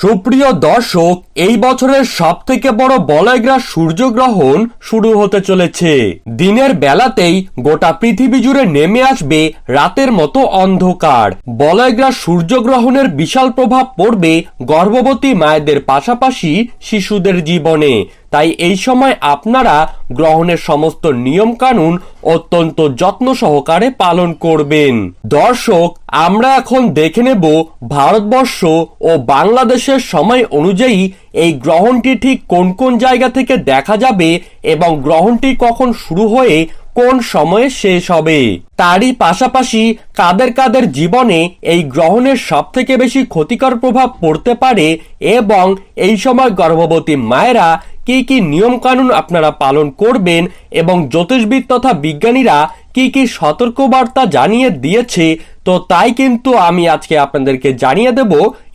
সুপ্রিয় দর্শক, এই বছরের সব থেকে বড় বলয়গ্রাস সূর্যগ্রহণ শুরু হতে চলেছে। দিনের বেলাতেই গোটা পৃথিবী জুড়ে নেমে আসবে রাতের মতো অন্ধকার। বলয়গ্রাস সূর্যগ্রহণের বিশাল প্রভাব পড়বে গর্ভবতী মায়েদের পাশাপাশি শিশুদের জীবনে। তাই এই সময় আপনারা গ্রহণের সমস্ত নিয়ম কানুন অত্যন্ত যত্ন সহকারে পালন করবেন। দর্শক, আমরা এখন দেখে নেব ভারতবর্ষ ও বাংলাদেশের সময় অনুযায়ী এই গ্রহণটি ঠিক কোন কোন জায়গা থেকে দেখা যাবে এবং গ্রহণটি কখন শুরু হয়ে কোন সময়ে শেষ হবে। তারই পাশাপাশি কাদের কাদের জীবনে এই গ্রহণের সব থেকে বেশি ক্ষতিকর প্রভাব পড়তে পারে এবং এই সময় গর্ভবতী মায়েরা কি কি নিয়ম কানুন আপনারা পালন করবেন এবং জ্যোতিষবিদ তথা বিজ্ঞানীরা কি কি সতর্কবার্তা জানিয়ে দিয়েছে, তো তাই কিন্তু আমি আজকে আপনাদেরকে জানিয়ে দেব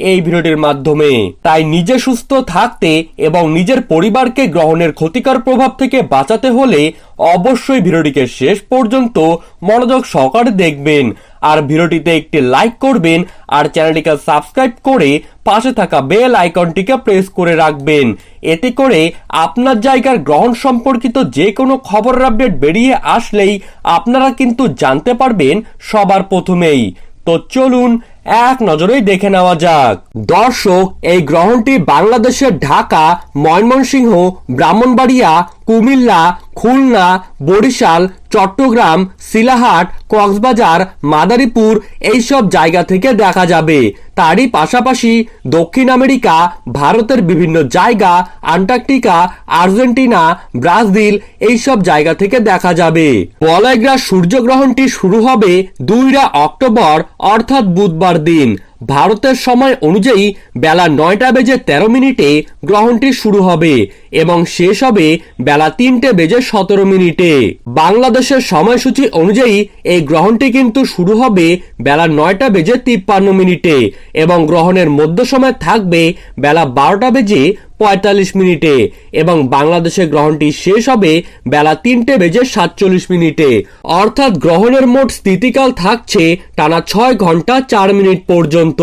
এই ভিডিওটির মাধ্যমে। তাই নিজে সুস্থ থাকতে এবং নিজের পরিবারকে গ্রহণের ক্ষতিকর প্রভাব থেকে বাঁচাতে হলে অবশ্যই ভিডিওটিকে শেষ পর্যন্ত মনোযোগ সহকারে দেখবেন। আর ভিডিওটিতে একটি লাইক করবেন আর চ্যানেলটিকে সাবস্ক্রাইব করে পাশে থাকা বেল আইকনটিকে প্রেস করে রাখবেন। এতে করে আপনার জায়গার গ্রহণ সম্পর্কিত যে কোনো খবরের আপডেট বেরিয়ে আসলেই আপনারা কিন্তু জানতে পারবেন সবার প্রথমেই। তো চলুন এক নজরেই দেখে নেওয়া যাক। দর্শক, এই গ্রহণটি বাংলাদেশের ঢাকা, ময়মনসিংহ, ব্রাহ্মণবাড়িয়া কুমিল্লা, খুলনা, বরিশাল, চট্টগ্রাম, সিলাহাট, কক্সবাজার, মাদারীপুর এইসব জায়গা থেকে দেখা যাবে। তারই পাশাপাশি দক্ষিণ আমেরিকা, ভারতের বিভিন্ন জায়গা, আন্টার্কটিকা, আর্জেন্টিনা, ব্রাজিল এইসব জায়গা থেকে দেখা যাবে। বলয়গ্রাস সূর্যগ্রহণটি শুরু হবে দুইরা অক্টোবর, অর্থাৎ বুধবার দিন। ভারতের সময় অনুযায়ী বেলা নয়টা বেজে তেরো মিনিটে গ্রহণটি শুরু হবে এবং শেষ হবে বেলা তিনটে বেজে সতেরো মিনিটে। বাংলাদেশের সময়সূচি অনুযায়ী এই গ্রহণটি কিন্তু শুরু হবে বেলা নয়টা বেজে তিপ্পান্ন মিনিটে এবং গ্রহণের মধ্য সময় থাকবে বেলা বারোটা বেজে পঁয়তাল্লিশ মিনিটে এবং বাংলাদেশে গ্রহণটি শেষ হবে বেলা তিনটে বেজে সাতচল্লিশ মিনিটে। অর্থাৎ গ্রহণের মোট স্থিতিকাল থাকছে টানা ছয় ঘণ্টা চার মিনিট পর্যন্ত।